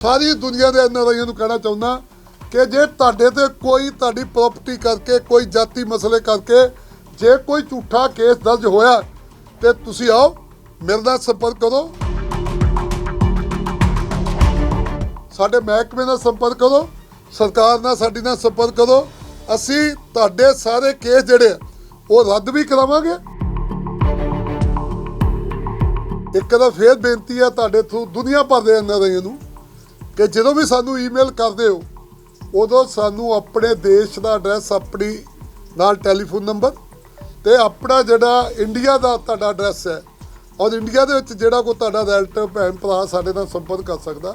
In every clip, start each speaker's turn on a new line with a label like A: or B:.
A: ਸਾਰੀ ਦੁਨੀਆ ਦੇ ਐਨਆਰਆਈਆਂ ਨੂੰ ਕਹਿਣਾ ਚਾਹੁੰਦਾ ਕਿ ਜੇ ਤੁਹਾਡੇ ਤੇ ਕੋਈ ਤੁਹਾਡੀ ਪ੍ਰਾਪਰਟੀ ਕਰਕੇ, ਕੋਈ ਜਾਤੀ ਮਸਲੇ ਕਰਕੇ, ਜੇ ਕੋਈ ਝੂਠਾ ਕੇਸ ਦਰਜ ਹੋਇਆ, ਤੇ ਤੁਸੀਂ ਆਓ, ਮੇਰੇ ਨਾਲ ਸੰਪਰਕ ਕਰੋ। ਸਾਡੇ ਮਹਿਕਮੇ ਨਾਲ ਸੰਪਰਕ ਕਰੋ, ਸਰਕਾਰ ਨਾਲ, ਸਾਡੀ ਨਾਲ ਸੰਪਰਕ ਕਰੋ। ਅਸੀਂ ਤੁਹਾਡੇ ਸਾਰੇ ਕੇਸ ਜਿਹੜੇ ਉਹ ਰੱਦ ਵੀ ਕਰਾਵਾਂਗੇ। ਇੱਕ ਦਾ ਫੇਰ ਬੇਨਤੀ ਆ ਤੁਹਾਡੇ ਥਰੂ ਦੁਨੀਆ ਭਰ ਦੇ ਐਨਆਰਆਈਆਂ ਨੂੰ ਕਿ ਜਦੋਂ ਵੀ ਸਾਨੂੰ ਈਮੇਲ ਕਰਦੇ ਹੋ, ਉਦੋਂ ਸਾਨੂੰ ਆਪਣੇ ਦੇਸ਼ ਦਾ ਐਡਰੈਸ, ਆਪਣੀ ਨਾਲ ਟੈਲੀਫੋਨ ਨੰਬਰ ਤੇ ਆਪਣਾ ਜਿਹੜਾ ਇੰਡੀਆ ਦਾ ਤੁਹਾਡਾ ਐਡਰੈਸ ਹੈ, ਔਰ ਇੰਡੀਆ ਦੇ ਵਿੱਚ ਜਿਹੜਾ ਕੋਈ ਤੁਹਾਡਾ ਰਿਲੇਟਿਵ, ਭੈਣ ਭਰਾ ਸਾਡੇ ਨਾਲ ਸੰਪਰਕ ਕਰ ਸਕਦਾ।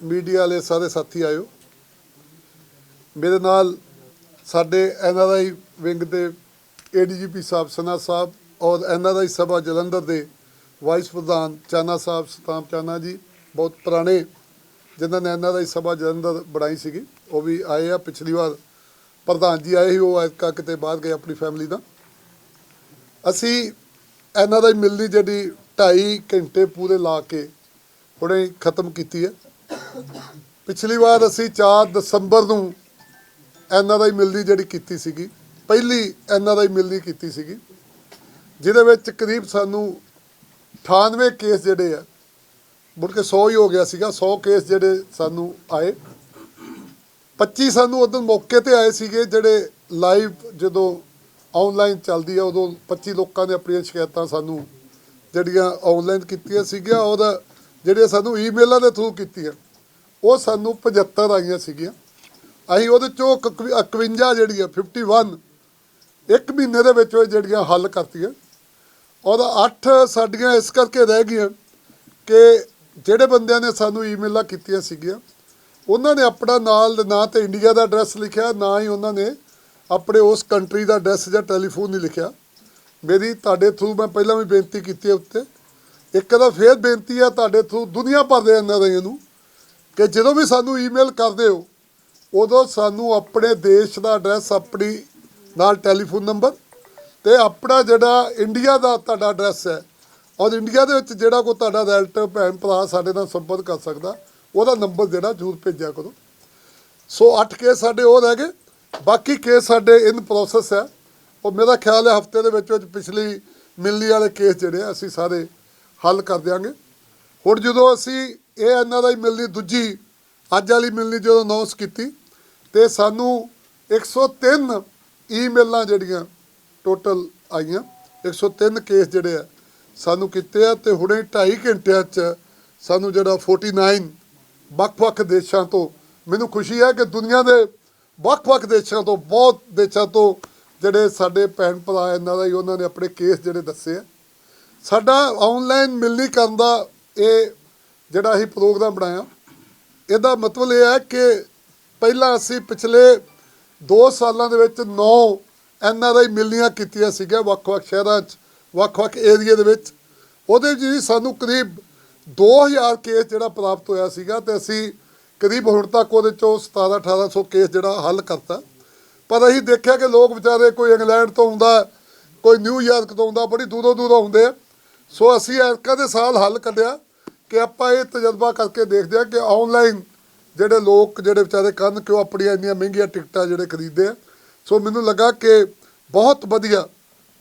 A: ਮੀਡੀਆ ਵਾਲੇ ਸਾਰੇ ਸਾਥੀ ਆਇਓ। ਮੇਰੇ ਨਾਲ ਸਾਡੇ ਐਨਆਰਆਈ ਵਿੰਗ ਦੇ ਏਡੀਜੀਪੀ ਸਾਹਿਬ ਸਨਾ ਸਾਹਿਬ ਔਰ ਐਨਆਰਆਈ ਸਭਾ ਜਲੰਧਰ ਦੇ ਵਾਈਸ ਪ੍ਰਧਾਨ ਚਾਨਾ ਸਾਹਿਬ ਸਤਾਮ ਚਾਨਾ ਜੀ, ਬਹੁਤ ਪੁਰਾਣੇ ਜਿਨ੍ਹਾਂ ਨੇ ਐਨਆਰਆਈ ਸਭਾ ਜਲੰਧਰ ਬਣਾਈ ਸੀਗੀ, ਉਹ ਵੀ ਆਏ ਆ। ਪਿਛਲੀ ਵਾਰ ਪ੍ਰਧਾਨ ਜੀ ਆਏ ਸੀ, ਉਹ ਐਤਕਾ ਕਿਤੇ ਬਾਹਰ ਗਏ ਆਪਣੀ ਫੈਮਿਲੀ ਦਾ ਅਸੀਂ ਐਨਆਰਆਈ ਮਿਲਣੀ ਜਿਹੜੀ 2.5 ਘੰਟੇ ਪੂਰੇ ਲਾ ਕੇ ਹੁਣੇ ਖਤਮ ਕੀਤੀ ਹੈ। ਪਿਛਲੀ ਵਾਰ ਅਸੀਂ 4 ਦਸੰਬਰ ਨੂੰ ਐਨਆਰਆਈ ਮਿਲਦੀ ਜਿਹੜੀ ਕੀਤੀ ਸੀਗੀ, ਪਹਿਲੀ ਐਨਆਰਆਈ ਮਿਲਦੀ ਕੀਤੀ ਸੀਗੀ, ਜਿਹਦੇ ਵਿੱਚ ਕਰੀਬ ਸਾਨੂੰ 98 ਕੇਸ ਜਿਹੜੇ ਆ, ਮੁੜ ਕੇ 100 ਹੀ ਹੋ ਗਿਆ ਸੀਗਾ 100 ਕੇਸ ਜਿਹੜੇ ਸਾਨੂੰ ਆਏ। 25 ਸਾਨੂੰ ਉਦੋਂ ਮੌਕੇ ਤੇ ਆਏ ਸੀਗੇ ਜਿਹੜੇ ਲਾਈਵ ਜਦੋਂ ਆਨਲਾਈਨ ਚੱਲਦੀ ਆ, ਉਦੋਂ 25 ਲੋਕਾਂ ਨੇ ਆਪਣੀਆਂ ਸ਼ਿਕਾਇਤਾਂ ਸਾਨੂੰ ਜਿਹੜੀਆਂ ਆਨਲਾਈਨ ਕੀਤੀਆਂ ਸੀਗੀਆਂ ਔਰ ਜਿਹੜੀਆਂ ਸਾਨੂੰ ਈਮੇਲਾਂ ਦੇ ਥਰੂ ਕੀਤੀਆਂ, ਉਹ ਸਾਨੂੰ 75 ਆਈਆਂ ਸੀਗੀਆਂ। ਅਸੀਂ ਉਹਦੇ ਚੋਂ 51 ਜਿਹੜੀਆਂ 51 ਇੱਕ ਮਹੀਨੇ ਦੇ ਵਿੱਚ ਉਹ ਜਿਹੜੀਆਂ ਹੱਲ ਕਰਤੀਆਂ। ਔਰ 8 ਸਾਡੀਆਂ ਇਸ ਕਰਕੇ ਰਹਿ ਗਈਆਂ ਕਿ ਜਿਹੜੇ ਬੰਦਿਆਂ ਨੇ ਸਾਨੂੰ ਈਮੇਲਾਂ ਕੀਤੀਆਂ ਸੀਗੀਆਂ, ਉਹਨਾਂ ਨੇ ਆਪਣਾ ਨਾਲ ਨਾ ਤੇ ਇੰਡੀਆ ਦਾ ਐਡਰੈਸ ਲਿਖਿਆ, ਨਾ ਹੀ ਉਹਨਾਂ ਨੇ ਆਪਣੇ ਉਸ ਕੰਟਰੀ ਦਾ ਐਡਰੈਸ ਜਾਂ ਟੈਲੀਫੋਨ ਨਹੀਂ ਲਿਖਿਆ। ਮੇਰੀ ਤੁਹਾਡੇ ਥਰੂ ਮੈਂ ਪਹਿਲਾਂ ਵੀ ਬੇਨਤੀ ਕੀਤੀ ਹੈ ਉੱਤੇ ਇੱਕ ਦਾ ਫੇਰ ਬੇਨਤੀ ਆ ਤੁਹਾਡੇ ਥਰੂ ਦੁਨੀਆ ਭਰ ਦੇ ਐਨਆਰਆਈਆਂ ਨੂੰ ਕਿ ਜਦੋਂ ਵੀ ਸਾਨੂੰ ਈਮੇਲ ਕਰਦੇ ਹੋ, ਉਦੋਂ ਸਾਨੂੰ ਆਪਣੇ ਦੇਸ਼ ਦਾ ਐਡਰੈਸ ਆਪਣੀ ਨਾਲ ਟੈਲੀਫੋਨ ਨੰਬਰ ਤੇ ਆਪਣਾ ਜਿਹੜਾ ਇੰਡੀਆ ਦਾ ਤੁਹਾਡਾ ਐਡਰੈਸ ਹੈ, ਔਰ ਇੰਡੀਆ ਦੇ ਵਿੱਚ ਜਿਹੜਾ ਕੋਈ ਤੁਹਾਡਾ ਰਿਲੇਟਿਵ ਭੈਣ, ਭਰਾ ਸਾਡੇ ਨਾਲ ਸੰਪਰਕ ਕਰ ਸਕਦਾ, ਉਹਦਾ ਨੰਬਰ ਜਿਹੜਾ ਜ਼ਰੂਰ ਭੇਜਿਆ ਕਰੋ। ਸੋ 8 ਕੇਸ ਸਾਡੇ ਉਹ ਰਹਿ ਗਏ ਬਾਕੀ ਕੇਸ ਸਾਡੇ ਇਨ ਪ੍ਰੋਸੈਸ ਹੈ। ਉਹ ਮੇਰਾ ਖਿਆਲ ਹੈ ਹਫ਼ਤੇ ਦੇ ਵਿੱਚ ਵਿੱਚ ਪਿਛਲੀ ਮਿਲਣੀ ਵਾਲੇ ਕੇਸ ਜਿਹੜੇ ਅਸੀਂ ਸਾਰੇ ਹੱਲ ਕਰ ਦਿਆਂਗੇ। ਹੁਣ ਜਦੋਂ ਅਸੀਂ ਇਹ ਐਨਆਰਆਈ ਮਿਲਣੀ ਦੂਜੀ, ਅੱਜ ਵਾਲੀ ਮਿਲਣੀ ਜਦੋਂ ਅਨਾਉਂਸ ਕੀਤੀ, ਤੇ ਸਾਨੂੰ 103 ਈਮੇਲਾਂ ਜਿਹੜੀਆਂ ਟੋਟਲ ਆਈਆਂ 103 ਕੇਸ ਜਿਹੜੇ ਆ, ਸਾਨੂੰ ਕੀਤੇ ਆ ਤੇ ਹੁਣੇ 2.5 ਘੰਟਿਆਂ 'ਚ ਸਾਨੂੰ ਜਿਹੜਾ 49 ਵੱਖ-ਵੱਖ ਦੇਸ਼ਾਂ ਤੋਂ, ਮੈਨੂੰ ਖੁਸ਼ੀ ਹੈ ਕਿ ਦੁਨੀਆ ਦੇ ਵੱਖ-ਵੱਖ ਦੇਸ਼ਾਂ ਤੋਂ, ਬਹੁਤ ਦੇਸ਼ਾਂ ਤੋਂ ਜਿਹੜੇ ਸਾਡੇ ਭੈਣ ਭਰਾ ਇਹਨਾਂ ਦਾ ਹੀ ਉਹਨਾਂ ਨੇ ਆਪਣੇ ਕੇਸ ਜਿਹੜੇ ਦੱਸੇ ਆ। ਸਾਡਾ ਆਨਲਾਈਨ ਮਿਲਣੀ ਕਰਨ ਦਾ ਇਹ ਜਿਹੜਾ ਅਸੀਂ ਪ੍ਰੋਗਰਾਮ ਬਣਾਇਆ, ਇਹਦਾ ਮਤਲਬ ਇਹ ਹੈ ਕਿ ਪਹਿਲਾਂ ਅਸੀਂ ਪਿਛਲੇ 2 ਸਾਲਾਂ ਦੇ ਵਿੱਚ 9 ਐਨਆਰਆਈ ਮਿਲਣੀਆਂ ਕੀਤੀਆਂ ਸੀਗੀਆਂ ਵੱਖ-ਵੱਖ ਸ਼ਹਿਰਾਂ 'ਚ, ਵੱਖ-ਵੱਖ ਏਰੀਏ ਦੇ ਵਿੱਚ। ਉਹਦੇ 'ਚ ਵੀ ਸਾਨੂੰ ਕਰੀਬ 2000 ਕੇਸ ਜਿਹੜਾ ਪ੍ਰਾਪਤ ਹੋਇਆ ਸੀਗਾ ਤੇ ਅਸੀਂ ਕਰੀਬ ਹੁਣ ਤੱਕ ਉਹਦੇ ਚੋਂ 17 1800 ਕੇਸ ਜਿਹੜਾ ਹੱਲ ਕਰਤਾ। ਪਰ ਅਸੀਂ ਦੇਖਿਆ ਕਿ ਲੋਕ ਵਿਚਾਰੇ ਕੋਈ ਇੰਗਲੈਂਡ ਤੋਂ ਆਉਂਦਾ, ਕੋਈ ਨਿਊਯਾਰਕ ਤੋਂ ਆਉਂਦਾ, ਬੜੀ ਦੂਰੋਂ ਦੂਰੋਂ ਆਉਂਦੇ ਆ। ਸੋ ਅਸੀਂ ਐਰਕਾ ਦੇ ਸਾਲ ਹੱਲ ਕੱਢਿਆ ਕਿ ਆਪਾਂ ਇਹ ਤਜਰਬਾ ਕਰਕੇ ਦੇਖਦੇ ਆ ਕਿ ਆਨਲਾਈਨ ਜਿਹੜੇ ਲੋਕ, ਜਿਹੜੇ ਵਿਚਾਰੇ ਕਰਨ ਕਿ ਉਹ ਆਪਣੀਆਂ ਇੰਨੀਆਂ ਮਹਿੰਗੀਆਂ ਟਿਕਟਾਂ ਜਿਹੜੇ ਖਰੀਦਦੇ ਆ। ਸੋ ਮੈਨੂੰ ਲੱਗਾ ਕਿ ਬਹੁਤ ਵਧੀਆ,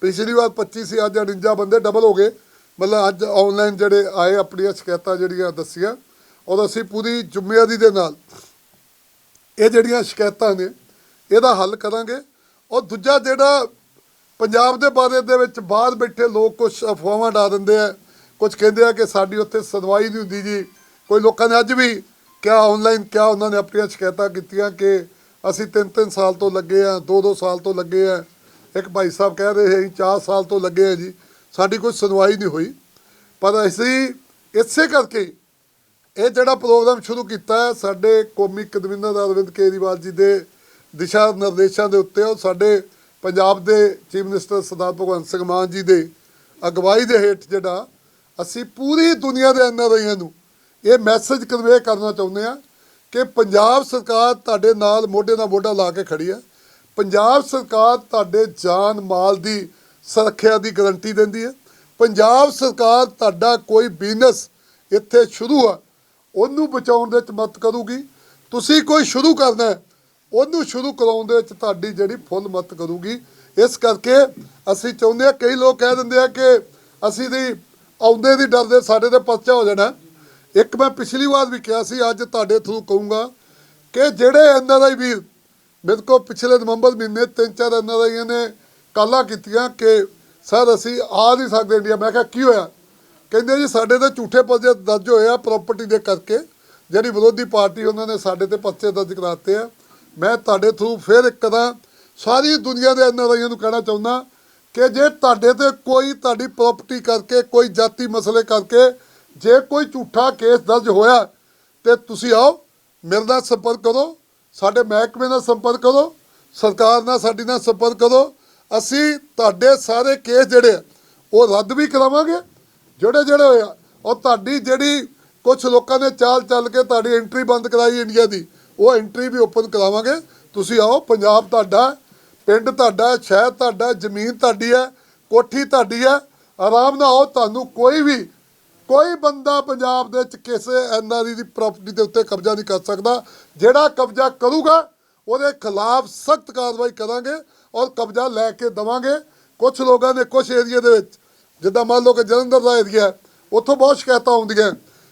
A: ਪਿਛਲੀ ਵਾਰ 25 ਸੀ, ਅੱਜ 49 ਬੰਦੇ ਡਬਲ ਹੋ ਗਏ। ਮਤਲਬ ਅੱਜ ਆਨਲਾਈਨ ਜਿਹੜੇ ਆਏ, ਆਪਣੀਆਂ ਸ਼ਿਕਾਇਤਾਂ ਜਿਹੜੀਆਂ ਦੱਸੀਆਂ, ਔਰ ਅਸੀਂ ਪੂਰੀ ਜ਼ਿੰਮੇਵਾਰੀ ਦੇ ਨਾਲ ਇਹ ਜਿਹੜੀਆਂ ਸ਼ਿਕਾਇਤਾਂ ਨੇ, ਇਹਦਾ ਹੱਲ ਕਰਾਂਗੇ। ਔਰ ਦੂਜਾ ਜਿਹੜਾ ਪੰਜਾਬ ਦੇ ਬਾਰੇ ਦੇ ਵਿੱਚ ਬਾਹਰ ਬੈਠੇ ਲੋਕ ਕੁਝ ਅਫਵਾਹਾਂ ਡਾ ਦਿੰਦੇ ਆ। ਕੁਝ ਕਹਿੰਦੇ ਆ ਕਿ ਸਾਡੀ ਉੱਥੇ ਸੁਣਵਾਈ ਨਹੀਂ ਹੁੰਦੀ ਜੀ। ਕੋਈ ਲੋਕਾਂ ਨੇ ਅੱਜ ਵੀ ਕਿਆ ਆਨਲਾਈਨ ਕਿਆ ਉਹਨਾਂ ਨੇ ਆਪਣੀਆਂ ਸ਼ਿਕਾਇਤਾਂ ਕੀਤੀਆਂ ਕਿ ਅਸੀਂ ਤਿੰਨ ਤਿੰਨ ਸਾਲ ਤੋਂ ਲੱਗੇ ਆ ਦੋ ਦੋ ਸਾਲ ਤੋਂ ਲੱਗੇ ਆ। ਇੱਕ ਭਾਈ ਸਾਹਿਬ ਕਹਿ ਰਹੇ ਸੀ 4 ਸਾਲ ਤੋਂ ਲੱਗੇ ਆ ਜੀ। ਸਾਡੀ ਕੋਈ ਸੁਣਵਾਈ ਨਹੀਂ ਹੋਈ। ਪਰ ਅਸੀਂ ਇਸੇ ਕਰਕੇ ਇਹ ਜਿਹੜਾ ਪ੍ਰੋਗਰਾਮ ਸ਼ੁਰੂ ਕੀਤਾ ਹੈ, ਸਾਡੇ ਕੌਮੀ ਕਨਵੀਨਰ ਅਰਵਿੰਦ ਕੇਜਰੀਵਾਲ ਜੀ ਦੇ ਦਿਸ਼ਾ ਨਿਰਦੇਸ਼ਾਂ ਦੇ ਉੱਤੇ ਉਹ ਸਾਡੇ ਪੰਜਾਬ ਦੇ ਚੀਫ ਮਿਨਿਸਟਰ ਸਰਦਾਰ ਭਗਵੰਤ ਸਿੰਘ ਮਾਨ ਜੀ ਦੇ ਅਗਵਾਈ ਦੇ ਹੇਠ ਜਿਹੜਾ ਅਸੀਂ ਪੂਰੀ ਦੁਨੀਆ ਦੇ ਐਨਆਰਆਈਆਂ ਨੂੰ ਇਹ ਮੈਸੇਜ ਕਨਵੇ ਕਰਨਾ ਚਾਹੁੰਦੇ ਆ ਕਿ ਪੰਜਾਬ ਸਰਕਾਰ ਤੁਹਾਡੇ ਨਾਲ ਮੋਢੇ ਨਾਲ ਮੋਢਾ ਲਾ ਕੇ ਖੜੀ ਹੈ। ਪੰਜਾਬ ਸਰਕਾਰ ਤੁਹਾਡੇ ਜਾਨ ਮਾਲ ਦੀ ਸੁਰੱਖਿਆ ਦੀ ਗਾਰੰਟੀ ਦਿੰਦੀ ਹੈ। ਪੰਜਾਬ ਸਰਕਾਰ ਤੁਹਾਡਾ ਕੋਈ ਬਿਜ਼ਨਸ ਇੱਥੇ ਸ਼ੁਰੂ ਆ, ਉਹਨੂੰ ਬਚਾਉਣ ਦੇ ਵਿੱਚ ਮਦਦ ਕਰੂਗੀ। ਤੁਸੀਂ ਕੋਈ ਸ਼ੁਰੂ ਕਰਨਾ ਉਹਨੂੰ ਸ਼ੁਰੂ ਕਰਾਉਣ ਦੇ ਵਿੱਚ ਤੁਹਾਡੀ ਜਿਹੜੀ ਫੁੱਲ ਮਦਦ ਕਰੂਗੀ। ਇਸ ਕਰਕੇ ਅਸੀਂ ਚਾਹੁੰਦੇ ਹਾਂ, ਕਈ ਲੋਕ ਕਹਿ ਦਿੰਦੇ ਆ ਕਿ ਅਸੀਂ ਦੀ ਆਉਂਦੇ ਦੀ ਡਰਦੇ, ਸਾਡੇ ਤੇ ਪਰਚਾ ਹੋ ਜਾਣਾ। ਇੱਕ ਮੈਂ ਪਿਛਲੀ ਵਾਰ ਵੀ ਕਿਹਾ ਸੀ, ਅੱਜ ਤੁਹਾਡੇ ਥਰੂ ਕਹੂੰਗਾ ਕਿ ਜਿਹੜੇ ਐਨਆਰਆਈ ਵੀਰ, ਮੇਰੇ ਕੋਲ ਪਿਛਲੇ ਨਵੰਬਰ ਮਹੀਨੇ ਤਿੰਨ ਚਾਰ ਐਨਆਰਆਈਆਂ ਨੇ ਕਾਲਾਂ ਕੀਤੀਆਂ ਕਿ ਸਰ ਅਸੀਂ ਆ ਨਹੀਂ ਸਕਦੇ ਇੰਡੀਆ ਮੈਂ ਕਿਹਾ, ਕੀ ਹੋਇਆ? ਕਹਿੰਦੇ ਜੀ, ਸਾਡੇ ਤੇ ਝੂਠੇ ਪਰਚੇ ਦਰਜ ਹੋਏ ਆ ਪ੍ਰਾਪਰਟੀ ਦੇ ਕਰਕੇ। ਜਿਹੜੀ ਵਿਰੋਧੀ ਪਾਰਟੀ, ਉਹਨਾਂ ਨੇ ਸਾਡੇ ਤੇ ਪਰਚੇ ਦਰਜ ਕਰਾਤੇ ਆ। ਮੈਂ ਤੁਹਾਡੇ ਥਰੂ ਫਿਰ ਇੱਕ ਕਰਾਂ ਸਾਰੀ ਦੁਨੀਆ ਦੇ ਐਨਆਰਆਈਆਂ ਨੂੰ ਕਹਿਣਾ ਚਾਹੁੰਦਾ ਕਿ ਜੇ ਤੁਹਾਡੇ ਤੇ ਕੋਈ ਤੁਹਾਡੀ ਪ੍ਰਾਪਰਟੀ ਕਰਕੇ ਕੋਈ ਜਾਤੀ ਮਸਲੇ ਕਰਕੇ ਜੇ ਕੋਈ ਝੂਠਾ ਕੇਸ ਦਰਜ ਹੋਇਆ ਤੇ ਤੁਸੀਂ ਆਓ ਮੇਰੇ ਨਾਲ ਸੰਪਰਕ ਕਰੋ ਸਾਡੇ ਮਹਿਕਮੇ ਨਾਲ ਸੰਪਰਕ ਕਰੋ ਸਰਕਾਰ ਨਾਲ ਸਾਡੀ ਨਾਲ ਸੰਪਰਕ ਕਰੋ ਅਸੀਂ ਤੁਹਾਡੇ ਸਾਰੇ ਕੇਸ ਜਿਹੜੇ ਆ, ਉਹ ਰੱਦ ਵੀ ਕਰਾਵਾਂਗੇ ਜਿਹੜੇ ਜਿਹੜੇ ਹੋਇਆ ਔਰ ਤੁਹਾਡੀ ਜਿਹੜੀ ਕੁਝ ਲੋਕਾਂ ਨੇ ਚਾਲ ਚੱਲ ਕੇ ਤੁਹਾਡੀ ਐਂਟਰੀ ਬੰਦ ਕਰਾਈ ਇੰਡੀਆ ਦੀ ਉਹ ਐਂਟਰੀ ਵੀ ਓਪਨ ਕਰਾਵਾਂਗੇ। ਤੁਸੀਂ ਆਓ, ਪੰਜਾਬ ਤੁਹਾਡਾ, ਪਿੰਡ ਤੁਹਾਡਾ, ਸ਼ਹਿਰ ਤੁਹਾਡਾ, ਜ਼ਮੀਨ ਤੁਹਾਡੀ ਹੈ, ਕੋਠੀ ਤੁਹਾਡੀ ਹੈ, ਆਰਾਮ ਨਾਲ ਆਓ, ਤੁਹਾਨੂੰ ਕੋਈ ਵੀ, ਕੋਈ ਬੰਦਾ ਪੰਜਾਬ ਦੇ ਵਿੱਚ ਕਿਸੇ ਐਨਆਰਈ ਦੀ ਪ੍ਰਾਪਰਟੀ ਦੇ ਉੱਤੇ ਕਬਜ਼ਾ ਨਹੀਂ ਕਰ ਸਕਦਾ। ਜਿਹੜਾ ਕਬਜ਼ਾ ਕਰੂਗਾ, ਉਹਦੇ ਖਿਲਾਫ ਸਖਤ ਕਾਰਵਾਈ ਕਰਾਂਗੇ ਔਰ ਕਬਜ਼ਾ ਲੈ ਕੇ ਦਵਾਂਗੇ। ਕੁਝ ਲੋਕਾਂ ਨੇ ਕੁਝ ਏਰੀਆ ਦੇ ਵਿੱਚ, ਜਿੱਦਾਂ ਮੰਨ ਲਓ ਕਿ ਜਲੰਧਰ ਦਾ ਏਰੀਆ ਉੱਥੋਂ ਬਹੁਤ ਸ਼ਿਕਾਇਤਾਂ ਆਉਂਦੀਆਂ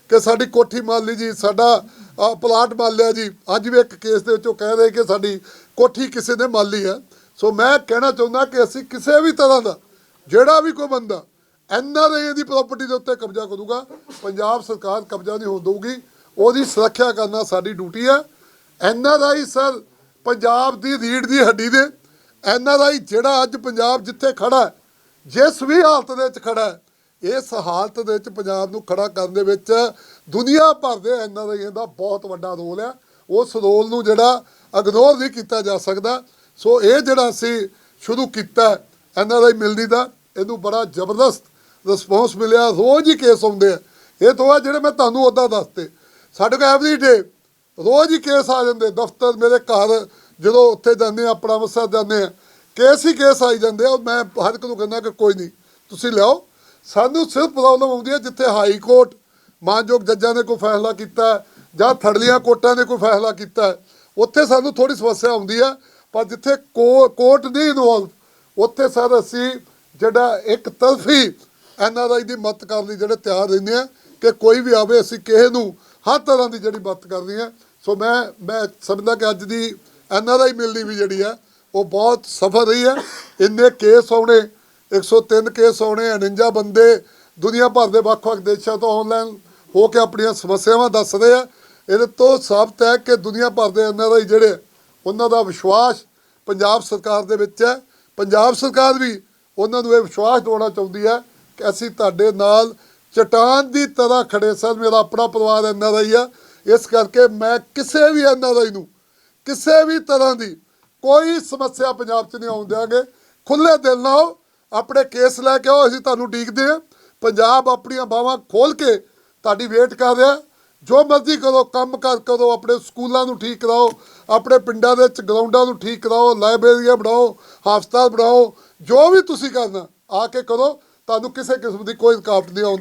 A: ਕਿ ਸਾਡੀ ਕੋਠੀ ਮੰਨ ਲਈ ਜੀ, ਸਾਡਾ ਆਹ, ਪਲਾਟ ਮੰਨ ਲਿਆ ਜੀ। ਅੱਜ ਵੀ ਇੱਕ ਕੇਸ ਦੇ ਵਿੱਚ ਉਹ ਕਹਿ ਰਹੇ ਕਿ ਸਾਡੀ ਕੋਠੀ ਕਿਸੇ ਨੇ ਮੰਨ ਲਈ ਹੈ। ਸੋ ਮੈਂ ਕਹਿਣਾ ਚਾਹੁੰਦਾ ਕਿ ਅਸੀਂ ਕਿਸੇ ਵੀ ਤਰ੍ਹਾਂ ਦਾ ਜਿਹੜਾ ਵੀ ਕੋਈ ਬੰਦਾ ਐਨਆਰਆਈ ਦੀ ਪ੍ਰਾਪਰਟੀ ਦੇ ਉੱਤੇ ਕਬਜ਼ਾ ਕਰੂਗਾ ਪੰਜਾਬ ਸਰਕਾਰ ਕਬਜ਼ਾ ਨਹੀਂ ਹੋਣ ਦੇਊਗੀ। ਉਹਦੀ ਸੁਰੱਖਿਆ ਕਰਨਾ ਸਾਡੀ ਡਿਊਟੀ ਹੈ। ਐਨਆਰਆਈ ਸਰ ਪੰਜਾਬ ਦੀ ਰੀੜ ਦੀ ਹੱਡੀ ਦੇ। ਐਨਆਰਆਈ ਜਿਹੜਾ ਅੱਜ ਪੰਜਾਬ ਜਿੱਥੇ ਖੜਾ ਜਿਸ ਵੀ ਹਾਲਤ ਦੇ ਵਿੱਚ ਖੜਾ ਇਸ ਹਾਲਤ ਦੇ ਵਿੱਚ ਪੰਜਾਬ ਨੂੰ ਖੜਾ ਕਰਨ ਦੇ ਵਿੱਚ ਦੁਨੀਆ ਭਰ ਦੇ ਐਨਆਰਆਈਆਂ ਦਾ ਬਹੁਤ ਵੱਡਾ ਰੋਲ ਹੈ। ਉਸ ਰੋਲ ਨੂੰ ਜਿਹੜਾ ਇਗਨੋਰ ਨਹੀਂ ਕੀਤਾ ਜਾ ਸਕਦਾ। ਸੋ ਇਹ ਜਿਹੜਾ ਅਸੀਂ ਸ਼ੁਰੂ ਕੀਤਾ ਐਨਆਰਆਈ ਮਿਲਣੀ ਦਾ, ਇਹਨੂੰ ਬੜਾ ਜ਼ਬਰਦਸਤ ਰਿਸਪੌਂਸ ਮਿਲਿਆ। ਰੋਜ਼ ਹੀ ਕੇਸ ਆਉਂਦੇ ਆ। ਇਹ ਤੋਂ ਆ ਜਿਹੜੇ ਮੈਂ ਤੁਹਾਨੂੰ ਉਦਾਂ ਦੱਸਤੇ, ਸਾਡੇ ਕੋਲ ਐਵਰੀ ਡੇ ਰੋਜ਼ ਹੀ ਕੇਸ ਆ ਜਾਂਦੇ। ਦਫ਼ਤਰ ਮੇਰੇ ਘਰ ਜਦੋਂ ਉੱਥੇ ਜਾਂਦੇ ਆ, ਆਪਣਾ ਅੰਮ੍ਰਿਤਸਰ ਜਾਂਦੇ ਆ ਕੇਸ ਹੀ ਕੇਸ ਆਈ ਜਾਂਦੇ ਆ। ਮੈਂ ਹਰ ਇੱਕ ਨੂੰ ਕਹਿੰਦਾ ਕਿ ਕੋਈ ਨਹੀਂ, ਤੁਸੀਂ ਲਿਆਓ। ਸਾਨੂੰ ਸਿਰਫ ਪ੍ਰੋਬਲਮ ਆਉਂਦੀ ਹੈ ਜਿੱਥੇ ਹਾਈ ਕੋਰਟ ਮਾਨਯੋਗ ਜੱਜਾਂ ਨੇ ਕੋਈ ਫੈਸਲਾ ਕੀਤਾ, ਜਾਂ ਥੜਲੀਆਂ ਕੋਰਟਾਂ ਨੇ ਕੋਈ ਫੈਸਲਾ ਕੀਤਾ। ਉੱਥੇ ਸਾਨੂੰ ਥੋੜੀ ਸਮੱਸਿਆ ਆਉਂਦੀ ਹੈ, ਪਰ ਜਿੱਥੇ ਕੋ- ਕੋਰਟ ਨਹੀਂ ਇਨਵੋਲਵ ਉੱਥੇ ਸਰ ਅਸੀਂ ਜਿਹੜਾ ਇੱਕ ਤਰਫੀ ਐਨਆਰਆਈ ਦੀ ਮਦਦ ਕਰਨ ਲਈ ਜਿਹੜੇ ਤਿਆਰ ਰਹਿੰਦੇ ਆ ਕਿ ਕੋਈ ਵੀ ਆਵੇ, ਅਸੀਂ ਕਿਸੇ ਨੂੰ ਹਰ ਤਰ੍ਹਾਂ ਦੀ ਜਿਹੜੀ ਮਦਦ ਕਰਨੀ ਆ ਸੋ ਮੈਂ ਮੈਂ ਸਮਝਦਾ ਕਿ ਅੱਜ ਦੀ ਐਨਆਰਆਈ ਮਿਲਣੀ ਵੀ ਜਿਹੜੀ ਆ ਉਹ ਬਹੁਤ ਸਫਲ ਰਹੀ ਹੈ। ਇੰਨੇ ਕੇਸ ਆਉਣੇ 103 ਕੇਸ ਆਉਣੇ 49 ਬੰਦੇ, ਦੁਨੀਆ ਭਰ ਦੇ ਵੱਖ-ਵੱਖ ਦੇਸ਼ਾਂ ਤੋਂ ਆਨਲਾਈਨ ਹੋ ਕੇ ਆਪਣੀਆਂ ਸਮੱਸਿਆਵਾਂ ਦੱਸ ਰਹੇ ਆ। ਇਹਦੇ ਤੋਂ ਸਾਬਤ ਹੈ ਕਿ ਦੁਨੀਆ ਭਰ ਦੇ ਐਨਆਰਆਈ ਜਿਹੜੇ ਉਹਨਾਂ ਦਾ ਵਿਸ਼ਵਾਸ ਪੰਜਾਬ ਸਰਕਾਰ ਦੇ ਵਿੱਚ ਹੈ। ਪੰਜਾਬ ਸਰਕਾਰ ਵੀ ਉਹਨਾਂ ਨੂੰ ਇਹ ਵਿਸ਼ਵਾਸ ਦਿਵਾਉਣਾ ਚਾਹੁੰਦੀ ਹੈ ਕਿ ਅਸੀਂ ਤੁਹਾਡੇ ਨਾਲ ਚਟਾਨ ਦੀ ਤਰ੍ਹਾਂ ਖੜੇ ਸਨ, ਮੇਰਾ ਆਪਣਾ ਪਰਿਵਾਰ ਐਨਆਰਆਈ ਆ। ਇਸ ਕਰਕੇ ਮੈਂ ਕਿਸੇ ਵੀ ਐਨਆਰਆਈ ਨੂੰ, ਕਿਸੇ ਵੀ ਤਰ੍ਹਾਂ ਦੀ ਕੋਈ ਸਮੱਸਿਆ ਪੰਜਾਬ 'ਚ ਨਹੀਂ ਆਉਣ ਦਿਆਂਗੇ। ਖੁੱਲੇ ਦਿਲ ਨਾਲ ਆਪਣੇ ਕੇਸ ਲੈ ਕੇ ਆਓ, ਅਸੀਂ ਤੁਹਾਨੂੰ ਡੀਕਦੇ ਹਾਂ। ਪੰਜਾਬ ਆਪਣੀਆਂ ਬਾਹਾਂ ਖੋਲ ਕੇ ਤੁਹਾਡੀ ਵੇਟ ਕਰ ਰਿਹਾ ਜੋ ਮਰਜ਼ੀ ਕਰੋ, ਕੰਮ ਕਰ ਕਰੋ, ਆਪਣੇ ਸਕੂਲਾਂ ਨੂੰ ਠੀਕ ਕਰਾਓ, ਆਪਣੇ ਪਿੰਡਾਂ ਦੇ ਵਿੱਚ ਗਰਾਊਂਡਾਂ ਨੂੰ ਠੀਕ ਕਰਾਓ, ਲਾਇਬ੍ਰੇਰੀਆਂ ਬਣਾਓ, ਹਸਪਤਾਲ ਬਣਾਓ, ਜੋ ਵੀ ਤੁਸੀਂ ਕਰਨਾ, ਆ ਕੇ ਕਰੋ। ਤੁਹਾਨੂੰ ਕਿਸੇ ਕਿਸਮ ਦੀ ਕੋਈ ਰੁਕਾਵਟ ਨਹੀਂ ਆਉਣ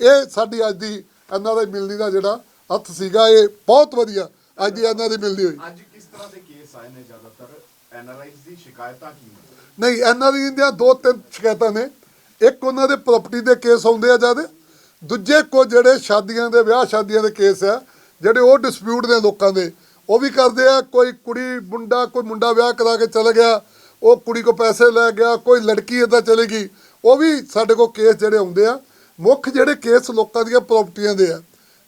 A: ਇਹ ਸਾਡੀ ਅੱਜ ਦੀ ਇਹਨਾਂ ਦੇ ਮਿਲਣੀ ਦਾ ਜਿਹੜਾ ਹੱਥ ਸੀਗਾ, ਇਹ ਬਹੁਤ ਵਧੀਆ ਅੱਜ ਦੀ ਇਹਨਾਂ ਦੀ ਮਿਲਣੀ ਹੋਈ।
B: ਅੱਜ ਕਿਸ ਤਰ੍ਹਾਂ ਦੇ ਕੇਸ ਆਏ ਨੇ ਜ਼ਿਆਦਾਤਰ? ਐਨਆਰਆਈਜ਼ ਦੀ ਸ਼ਿਕਾਇਤਾਂ ਕੀ ਨੇ?
A: ਨਹੀਂ, ਇਹਨਾਂ ਦੀ ਦੀਆਂ ਦੋ ਤਿੰਨ ਸ਼ਿਕਾਇਤਾਂ ਨੇ। ਇੱਕ ਉਹਨਾਂ ਦੇ ਪ੍ਰਾਪਰਟੀ ਦੇ ਕੇਸ ਆਉਂਦੇ ਆ ਜਿਆਦੇ। ਦੂਜੇ ਕੋ ਜਿਹੜੇ ਸ਼ਾਦੀਆਂ ਦੇ, ਵਿਆਹ ਸ਼ਾਦੀਆਂ ਦੇ ਕੇਸ ਆ, ਜਿਹੜੇ ਉਹ ਡਿਸਪਿਊਟ ਨੇ ਲੋਕਾਂ ਦੇ। ਉਹ ਵੀ ਕਰਦੇ ਆ, ਕੋਈ ਕੁੜੀ, ਮੁੰਡਾ, ਕੋਈ ਮੁੰਡਾ ਵਿਆਹ ਕਰਾ ਕੇ ਚਲੇ ਗਿਆ, ਉਹ ਕੁੜੀ ਕੋ ਪੈਸੇ ਲੈ ਗਿਆ, ਕੋਈ ਲੜਕੀ ਏਦਾਂ ਚਲੇ ਗਈ, ਉਹ ਵੀ ਸਾਡੇ ਕੋਲ ਕੇਸ ਜਿਹੜੇ ਆਉਂਦੇ ਆ। ਮੁੱਖ ਜਿਹੜੇ ਕੇਸ ਲੋਕਾਂ ਦੀਆਂ ਪ੍ਰਾਪਰਟੀਆਂ ਦੇ ਆ।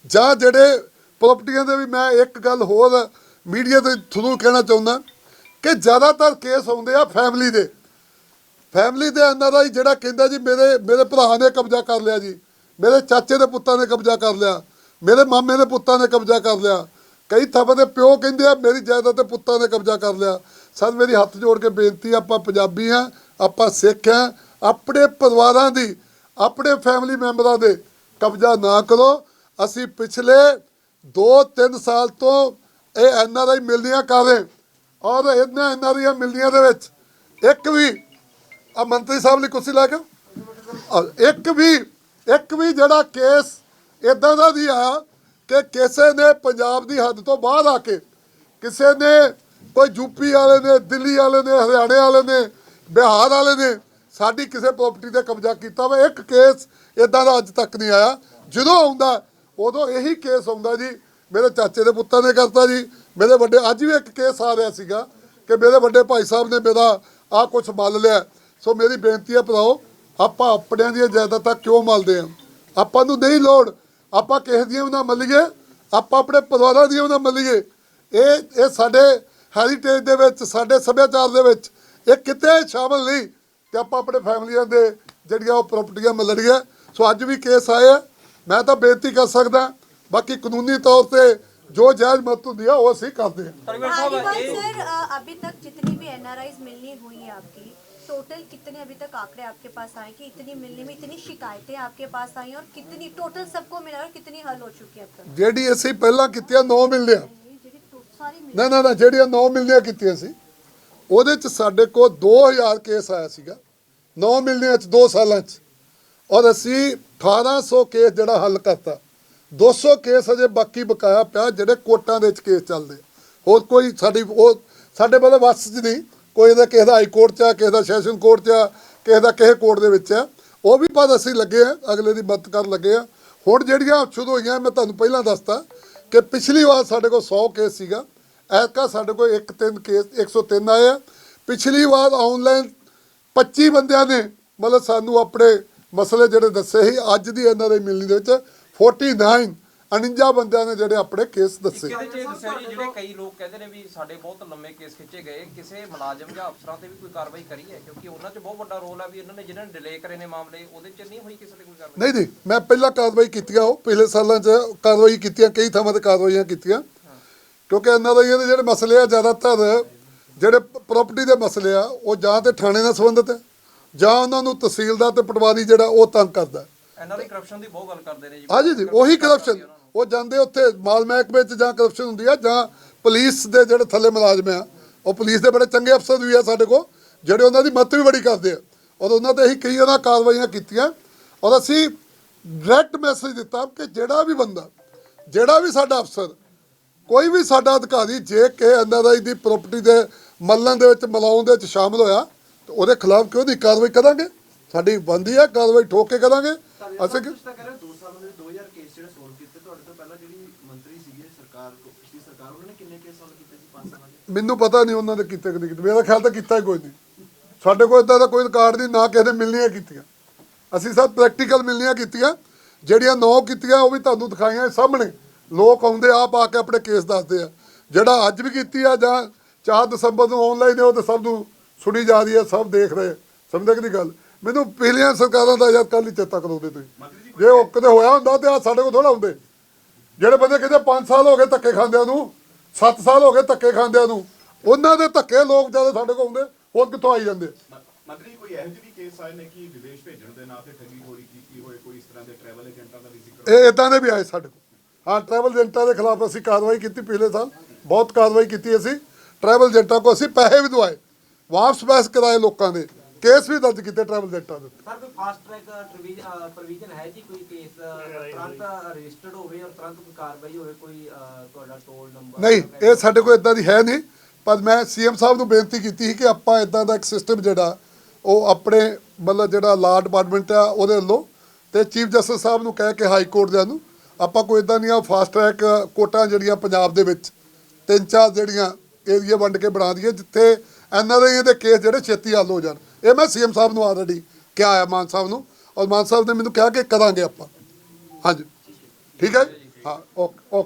A: ਜਾਂ ਜਿਹੜੇ ਪ੍ਰਾਪਰਟੀਆਂ ਦੇ ਵੀ ਮੈਂ ਇੱਕ ਗੱਲ ਹੋਰ ਮੀਡੀਆ ਦੇ ਥਰੂ ਕਹਿਣਾ ਚਾਹੁੰਦਾ ਕਿ ਜ਼ਿਆਦਾਤਰ ਕੇਸ ਆਉਂਦੇ ਆ ਫੈਮਿਲੀ ਦੇ। ਫੈਮਿਲੀ ਦੇ ਅੰਦਰ ਦਾ ਹੀ ਜਿਹੜਾ ਕਹਿੰਦਾ ਜੀ, ਮੇਰੇ ਮੇਰੇ ਭਰਾ ਨੇ ਕਬਜ਼ਾ ਕਰ ਲਿਆ ਜੀ। ਮੇਰੇ ਚਾਚੇ ਦੇ ਪੁੱਤਾਂ ਨੇ ਕਬਜ਼ਾ ਕਰ ਲਿਆ। ਮੇਰੇ ਮਾਮੇ ਦੇ ਪੁੱਤਾਂ ਨੇ ਕਬਜ਼ਾ ਕਰ ਲਿਆ। ਕਈ ਥਾਵਾਂ ਦੇ ਪਿਓ ਕਹਿੰਦੇ ਆ, ਮੇਰੀ ਜਾਇਦਾਦ ਤੇ ਪੁੱਤਾਂ ਨੇ ਕਬਜ਼ਾ ਕਰ ਲਿਆ। ਸਰ, ਮੇਰੀ ਹੱਥ ਜੋੜ ਕੇ ਬੇਨਤੀ ਆਪਾਂ ਪੰਜਾਬੀ ਆ, ਆਪਾਂ ਸਿੱਖ ਆ, ਆਪਣੇ ਪਰਿਵਾਰਾਂ ਦੀ, ਆਪਣੇ ਫੈਮਿਲੀ ਮੈਂਬਰਾਂ ਦੇ ਕਬਜ਼ਾ ਨਾ ਕਰੋ। ਅਸੀਂ ਪਿਛਲੇ 2-3 ਸਾਲ ਤੋਂ ਇਹ ਐਨਆਰਆਈ ਮਿਲਦੀਆਂ ਕਰ ਰਹੇ ਔਰ ਇਹਨਾਂ ਐਨਆਰਆਈ ਮਿਲਦੀਆਂ ਦੇ ਵਿੱਚ ਇੱਕ ਵੀ ਆ ਮੰਤਰੀ ਸਾਹਿਬ ਲਈ ਕੁਰਸੀ ਲੈ ਕੇ ਇੱਕ ਵੀ ਇੱਕ ਵੀ ਜਿਹੜਾ ਕੇਸ ਇਦਾਂ ਦਾ ਨਹੀਂ ਆਇਆ ਕਿ ਕਿਸੇ ਨੇ ਪੰਜਾਬ ਦੀ ਹੱਦ ਤੋਂ ਬਾਹਰ ਆ ਕੇ ਕਿਸੇ ਨੇ ਕੋਈ ਯੂਪੀ ਵਾਲੇ ਨੇ, ਦਿੱਲੀ ਵਾਲੇ ਨੇ, ਹਰਿਆਣੇ ਵਾਲੇ ਨੇ, ਬਿਹਾਰ ਵਾਲੇ ਨੇ ਸਾਡੀ ਕਿਸੇ ਪ੍ਰਾਪਰਟੀ ਤੇ ਕਬਜ਼ਾ ਕੀਤਾ ਵਾ। ਇੱਕ ਕੇਸ ਇਦਾਂ ਦਾ ਅੱਜ ਤੱਕ ਨਹੀਂ ਆਇਆ। ਜਦੋਂ ਆਉਂਦਾ, ਉਦੋਂ ਇਹੀ ਕੇਸ ਆਉਂਦਾ ਜੀ। ਮੇਰੇ ਚਾਚੇ ਦੇ ਪੁੱਤਾਂ ਨੇ ਕਰਤਾ ਜੀ। ਮੇਰੇ ਵੱਡੇ, ਅੱਜ ਵੀ ਇੱਕ ਕੇਸ ਆ ਰਿਹਾ ਸੀਗਾ ਕਿ ਮੇਰੇ ਵੱਡੇ ਭਾਈ ਸਾਹਿਬ ਨੇ ਮੇਰਾ ਆ ਕੁਝ ਮੰਨ ਲਿਆ। ਸੋ ਮੇਰੀ ਬੇਨਤੀ ਹੈ ਭਰਾਓ ਆਪਾਂ ਆਪਣਿਆਂ ਦੀਆਂ ਜਾਇਦਾਦਾਂ ਕਿਉਂ ਮਲਦੇ ਆ ਆਪਾਂ ਨੂੰ ਨਹੀਂ ਲੋੜ ਆਪਾਂ ਕਿਸੇ ਦੀਆਂ ਵੀ ਨਾ ਮੱਲੀਏ ਆਪਾਂ ਆਪਣੇ ਪਰਿਵਾਰਾਂ ਦੀਆਂ ਵੀ ਨਾ ਮੱਲੀਏ ਇਹ ਇਹ ਸਾਡੇ ਹੈਰੀਟੇਜ ਦੇ ਵਿੱਚ ਸਾਡੇ ਸੱਭਿਆਚਾਰ ਦੇ ਵਿੱਚ ਇਹ ਕਿਤੇ ਸ਼ਾਮਲ ਨਹੀਂ ਕਿ ਆਪਾਂ ਆਪਣੇ ਫੈਮਲੀਆਂ ਦੇ ਜਿਹੜੀਆਂ ਉਹ ਪ੍ਰਾਪਰਟੀਆਂ ਮੱਲਣੀਆਂ ਸੋ ਅੱਜ ਵੀ ਕੇਸ ਆਏ ਆ ਮੈਂ ਤਾਂ ਬੇਨਤੀ ਕਰ ਸਕਦਾ ਬਾਕੀ ਕਾਨੂੰਨੀ ਤੌਰ ਤੇ ਜੋ ਜਾਇਜ਼ ਮਤ ਹੁੰਦੀ ਆ ਉਹ ਅਸੀਂ ਕਰਦੇ ਹਾਂ
C: परिवार
D: हाँ,
C: साहब
D: इकबाल
C: ये-
D: सर अ, अभी तक जितनी भी एनआरआईज मिलनी हुई है आपकी टोटल कितने अभी तक आंकड़े आपके पास आए कि इतनी मिलने में इतनी शिकायतें आपके पास आई और कितनी टोटल सबको मिला और कितनी हल हो चुकी है अब तक
A: ਜਿਹੜੀ ਅਸੀਂ ਪਹਿਲਾਂ ਕੀਤੀਆਂ 9 ਮਿਲਦੀਆਂ
D: ये ਜਿਹੜੀ टो- सारी मिल
A: ਨਾ ਨਾ ਨਾ ਜਿਹੜੀਆਂ 9 ਮਿਲਨੀਆਂ ਕੀਤੀਆਂ ਸੀ ਉਹਦੇ ਚ ਸਾਡੇ ਕੋਲ 2000 ਕੇਸ ਆਇਆ ਸੀਗਾ 9 ਮਿਲਨੀਆਂ ਚ 2 ਸਾਲਾਂ ਚ ਔਰ ਅਸੀਂ 1800 ਕੇਸ ਜਿਹੜਾ ਹੱਲ ਕਰਤਾ 200 ਕੇਸ ਅਜੇ ਬਾਕੀ ਬਕਾਇਆ ਪਿਆ ਜਿਹੜੇ ਕੋਰਟਾਂ ਦੇ ਵਿੱਚ ਕੇਸ ਚੱਲਦੇ ਹੋਰ ਕੋਈ ਸਾਡੀ ਉਹ ਸਾਡੇ ਬਲੇ ਵੱਸ ਚ ਨਹੀਂ ਕੋਈ ਇਹਦਾ ਕਿਸੇ ਦਾ ਹਾਈ ਕੋਰਟ ਚ ਆ, ਕਿਸੇ ਦਾ ਸੈਸ਼ਨ ਕੋਰਟ ਚ ਆ, ਕਿਸੇ ਦਾ ਕਿਸੇ ਕੋਰਟ ਦੇ ਵਿੱਚ ਆ। ਉਹ ਵੀ ਪਰ ਅਸੀਂ ਲੱਗੇ ਆ, ਅਗਲੇ ਦੀ ਮਦਦ ਕਰਨ ਲੱਗੇ ਆ। ਹੁਣ ਜਿਹੜੀਆਂ ਸ਼ੁਰੂ ਹੋਈਆਂ, ਮੈਂ ਤੁਹਾਨੂੰ ਪਹਿਲਾਂ ਦੱਸਤਾ ਕਿ ਪਿਛਲੀ ਵਾਰ ਸਾਡੇ ਕੋਲ 100 ਕੇਸ ਸੀਗਾ। ਐਤਕਾ ਸਾਡੇ ਕੋਲ 1 3 ਕੇਸ 103 ਆਏ ਆ। ਪਿਛਲੀ ਵਾਰ ਆਨਲਾਈਨ 25 ਬੰਦਿਆਂ ਨੇ ਮਤਲਬ ਸਾਨੂੰ ਆਪਣੇ ਮਸਲੇ ਜਿਹੜੇ ਦੱਸੇ ਸੀ, ਅੱਜ ਦੀ ਇਹਨਾਂ ਦੇ ਮਿਲਣੀ ਦੇ ਵਿੱਚ 49 49 ਬੰਦਿਆਂ ਨੇ ਜਿਹੜੇ ਆਪਣੇ ਕੇਸ ਦੱਸੇ।
C: ਇਹਦੇ ਚ ਇਹ ਦੱਸਿਆ ਜੀ ਜਿਹੜੇ ਕਈ ਲੋਕ ਕਹਿੰਦੇ ਨੇ ਵੀ ਸਾਡੇ ਬਹੁਤ ਲੰਮੇ ਕੇਸ ਖਿੱਚੇ ਗਏ ਕਿਸੇ ਮੁਲਾਜ਼ਮ ਜਾਂ ਅਫਸਰਾਂ ਤੇ ਵੀ ਕੋਈ ਕਾਰਵਾਈ ਕਰੀ ਹੈ? ਕਿਉਂਕਿ ਉਹਨਾਂ 'ਚ ਬਹੁਤ ਵੱਡਾ ਰੋਲ ਹੈ ਵੀ ਇਹਨਾਂ ਨੇ ਜਿਹਨਾਂ ਨੇ ਡਿਲੇ ਕਰੇ ਨੇ ਮਾਮਲੇ ਉਹਦੇ 'ਚ ਨਹੀਂ ਹੋਈ ਕਿਸੇ ਤੇ ਕੋਈ ਕਾਰਵਾਈ?
A: ਨਹੀਂ ਨਹੀਂ ਮੈਂ ਪਹਿਲਾਂ ਕਾਰਵਾਈ ਕੀਤੀਆਂ ਉਹ ਪਿਛਲੇ ਸਾਲਾਂ 'ਚ ਕਾਰਵਾਈ ਕੀਤੀਆਂ ਕਈ ਥਾਵਾਂ ਤੇ ਕਾਰਵਾਈਆਂ ਕੀਤੀਆਂ। ਕਿਉਂਕਿ ਇਹਨਾਂ ਦਾ ਇਹਦੇ ਜਿਹੜੇ ਮਸਲੇ ਆ ਜ਼ਿਆਦਾਤਰ ਜਿਹੜੇ ਪ੍ਰਾਪਰਟੀ ਦੇ ਮਸਲੇ ਆ ਉਹ ਜਾਂ ਤੇ ਥਾਣੇ ਨਾਲ ਸੰਬੰਧਿਤ ਹੈ ਜਾਂ ਉਹਨਾਂ ਨੂੰ ਤਹਿਸੀਲਦਾਰ ਤੇ ਪਟਵਾਰੀ ਜਿਹੜਾ ਉਹ ਤੰਗ ਕਰਦਾ
C: ਐਨਆਰਆਈ ਕਰਪਸ਼ਨ ਦੀ ਬਹੁਤ ਗੱਲ ਕਰਦੇ ਨੇ ਜੀ।
A: ਹਾਂਜੀ ਜੀ ਉਹੀ ਕਰਪਸ਼ਨ ਉਹ ਜਾਂਦੇ ਉੱਥੇ ਮਾਲ ਮਹਿਕਮੇ 'ਚ ਜਾਂ ਕਰਪਸ਼ਨ ਹੁੰਦੀ ਆ ਜਾਂ ਪੁਲਿਸ ਦੇ ਜਿਹੜੇ ਥੱਲੇ ਮੁਲਾਜ਼ਮ ਆ। ਉਹ ਪੁਲਿਸ ਦੇ ਬੜੇ ਚੰਗੇ ਅਫਸਰ ਵੀ ਆ ਸਾਡੇ ਕੋਲ ਜਿਹੜੇ ਉਹਨਾਂ ਦੀ ਮਦਦ ਵੀ ਬੜੀ ਕਰਦੇ ਆ। ਔਰ ਉਹਨਾਂ ਤੇ ਅਸੀਂ ਕਈ ਉਹਨਾਂ ਕਾਰਵਾਈਆਂ ਕੀਤੀਆਂ ਔਰ ਅਸੀਂ ਡਾਇਰੈਕਟ ਮੈਸੇਜ ਦਿੱਤਾ ਕਿ ਜਿਹੜਾ ਵੀ ਬੰਦਾ ਜਿਹੜਾ ਵੀ ਸਾਡਾ ਅਫਸਰ ਕੋਈ ਵੀ ਸਾਡਾ ਅਧਿਕਾਰੀ ਜੇ ਕਿ ਐਨਆਰਆਈ ਦੀ ਪ੍ਰਾਪਰਟੀ ਦੇ ਮੱਲਣ ਦੇ ਵਿੱਚ ਮਿਲਾਉਣ ਦੇ ਵਿੱਚ ਸ਼ਾਮਲ ਹੋਇਆ ਤੇ ਉਹਦੇ ਖਿਲਾਫ ਕਿਉਂ ਨਹੀਂ ਕਾਰਵਾਈ ਕਰਾਂਗੇ? ਸਾਡੀ ਬੰਦੀ ਹੈ ਕਾਰਵਾਈ ਠੋਕ ਕੇ ਕਰਾਂਗੇ। ਅਸੀਂ ਕਿ-
B: ਤਾਂ ਕਹਿ ਰਹੇ 2 ਸਾਲਾਂ ਦੇ 2000 ਕੇਸ ਜਿਹੜੇ ਸੋਲਵ ਕੀਤੇ ਤੁਹਾਡੇ ਤੋਂ ਪਹਿਲਾਂ ਜਿਹੜੀ ਮੰਤਰੀ ਸੀਗੇ ਸਰਕਾਰ ਕੋ ਪਿਛਲੀ ਸਰਕਾਰ ਉਹਨਾਂ ਨੇ ਕਿੰਨੇ ਕੇਸ ਸੋਲਵ ਕੀਤੇ ਸੀ 5 ਸਾਲਾਂ ਦੇ
A: ਮੈਨੂੰ ਪਤਾ ਨਹੀਂ ਉਹਨਾਂ ਦੇ ਕੀਤੇ ਕਿ ਨਹੀਂ ਕੀਤੇ। ਮੇਰਾ ਖਿਆਲ ਤਾਂ ਕੀਤਾ ਹੀ ਕੋਈ ਨਹੀਂ। ਸਾਡੇ ਕੋਲ ਇਦਾਂ ਦਾ ਕੋਈ ਰਿਕਾਰਡ ਨਹੀਂ ਨਾ ਕਿਸੇ ਨੇ ਮਿਲਣੀਆਂ ਕੀਤੀਆਂ। ਅਸੀਂ ਸਭ ਪ੍ਰੈਕਟੀਕਲ ਮਿਲਣੀਆਂ ਕੀਤੀਆਂ। ਜਿਹੜੀਆਂ ਨੌ ਕੀਤੀਆਂ ਉਹ ਵੀ ਤੁਹਾਨੂੰ ਦਿਖਾਈਆਂ ਸਾਹਮਣੇ। ਲੋਕ ਆਉਂਦੇ ਆਪ ਆ ਕੇ ਆਪਣੇ ਕੇਸ ਦੱਸਦੇ ਆ। ਜਿਹੜਾ ਅੱਜ ਵੀ ਕੀਤੀ ਆ ਜਾਂ 4 ਦਸੰਬਰ ਨੂੰ ਆਨਲਾਈਨ ਹੈ ਉਹ ਤਾਂ ਸਭ ਨੂੰ ਸੁਣੀ ਜਾ ਰਹੀ ਹੈ ਸਭ ਦੇਖ ਰਹੇ। ਸਮਝਦੇ ਕਿ ਨਹੀਂ ਗੱਲ? ਮੈਨੂੰ ਪਿਛਲੀਆਂ ਸਰਕਾਰਾਂ ਦਾ ਯਾਦ ਕੱਲ ਹੀ ਚੇਤਾ ਕਰਾਉਂਦੇ ਤੁਸੀਂ। ਜੇ ਉਹ ਕਦੇ ਹੋਇਆ ਹੁੰਦਾ ਤੇ ਆ ਸਾਡੇ ਕੋਲ ਥੋੜਾ ਹੁੰਦੇ। ਜਿਹੜੇ ਬੰਦੇ ਕਹਿੰਦੇ 5 ਸਾਲ ਹੋ ਗਏ ਧੱਕੇ ਖਾਂਦਿਆਂ ਨੂੰ 7 ਸਾਲ ਹੋ ਗਏ ਧੱਕੇ ਖਾਂਦਿਆਂ ਨੂੰ। ਉਹਨਾਂ ਦੇ ਧੱਕੇ ਲੋਕ ਜਦੋਂ ਸਾਡੇ ਕੋਲ ਹੁੰਦੇ ਹੋਰ ਕਿੱਥੋਂ ਆਈ ਜਾਂਦੇ?
B: ਮੰਤਰੀ ਕੋਈ ਇਹੋ ਜਿਹੇ ਵੀ ਕੇਸ ਆਏ ਨੇ ਕਿ ਵਿਦੇਸ਼ ਭੇਜਣ ਦੇ ਨਾਂ ਤੇ ਠੱਗੀ ਹੋਈ ਕੀਤੀ ਹੋਏ ਕੋਈ ਇਸ ਤਰ੍ਹਾਂ ਦੇ ਟਰੈਵਲ ਏਜੰਟਾਂ ਦਾ ਵੀ ਜ਼ਿਕਰ
A: ਇਹ ਇਦਾਂ ਦੇ ਵੀ ਆਏ ਸਾਡੇ ਕੋਲ। ਹਾਂ ਟਰੈਵਲ ਏਜੰਟਾਂ ਦੇ ਖਿਲਾਫ ਅਸੀਂ ਕਾਰਵਾਈ ਕੀਤੀ ਪਿਛਲੇ ਸਾਲ। ਬਹੁਤ ਕਾਰਵਾਈ ਕੀਤੀ ਅਸੀਂ। ਟਰੈਵਲ ਏਜੰਟਾਂ ਕੋ ਅਸੀਂ ਪੈਸੇ ਵੀ ਦਵਾਏ। ਵਾਪਸ ਪੈਸ ਕਰਾਏ ਲੋਕਾਂ ਦੇ। ਕੇਸ ਵੀ ਦਰਜ ਕੀਤੇ ਟਰੈਵਲ ਏਜੰਟਾਂ ਦੇ ਉੱਤੇ।
E: ਸਰ ਕੋਈ ਫਾਸਟ ਟਰੈਕ ਪ੍ਰੋਵੀਜ਼ਨ ਹੈ ਜੀ ਕੋਈ ਕੇਸ ਤੁਰੰਤ ਰਜਿਸਟਰਡ ਹੋਵੇ ਔਰ ਤੁਰੰਤ ਕੋਈ ਕਾਰਵਾਈ ਹੋਵੇ ਕੋਈ ਤੁਹਾਡਾ ਟੋਲ ਨੰਬਰ
A: ਨਹੀਂ ਇਹ ਸਾਡੇ ਕੋਲ ਇਦਾਂ ਦੀ ਹੈ ਨਹੀਂ ਪਰ ਮੈਂ ਸੀਐਮ ਸਾਹਿਬ ਨੂੰ ਬੇਨਤੀ ਕੀਤੀ ਸੀ ਕਿ ਆਪਾਂ ਇਦਾਂ ਦਾ ਇੱਕ ਸਿਸਟਮ ਜਿਹੜਾ ਉਹ ਆਪਣੇ ਮਤਲਬ ਜਿਹੜਾ ਲਾ ਡਿਪਾਰਟਮੈਂਟ ਆ ਉਹਦੇ ਵੱਲੋਂ ਤੇ ਚੀਫ ਜਸਟਿਸ ਸਾਹਿਬ ਨੂੰ ਕਹਿ ਕੇ ਹਾਈ ਕੋਰਟ ਦੇ ਨੂੰ ਆਪਾਂ ਕੋਈ ਇਦਾਂ ਦੀਆਂ ਫਾਸਟ ਟਰੈਕ ਕੋਰਟਾਂ ਜਿਹੜੀਆਂ ਪੰਜਾਬ ਦੇ ਵਿੱਚ ਤਿੰਨ ਚਾਰ ਜਿਹੜੀਆਂ ਏਰੀਆ ਵੰਡ ਕੇ ਬਣਾ ਦਈਏ ਜਿੱਥੇ ਐਨਆਰਆਈ ਦੇ ਕੇਸ ਜਿਹੜੇ ਛੇਤੀ ਹੱਲ ਹੋ ਜਾਣ ਇਹ ਮੈਂ ਸੀਐਮ ਸਾਹਿਬ ਨੂੰ ਆਲਰੇਡੀ ਕਿਹਾ ਆ ਮਾਨ ਸਾਹਿਬ ਨੂੰ ਔਰ ਮਾਨ ਸਾਹਿਬ ਨੇ ਮੈਨੂੰ ਕਿਹਾ ਕਿ ਕਰਾਂਗੇ ਆਪਾਂ ਹਾਂਜੀ ਠੀਕ ਹੈ ਜੀ? ਹਾਂ, ਓਕੇ ਓਕੇ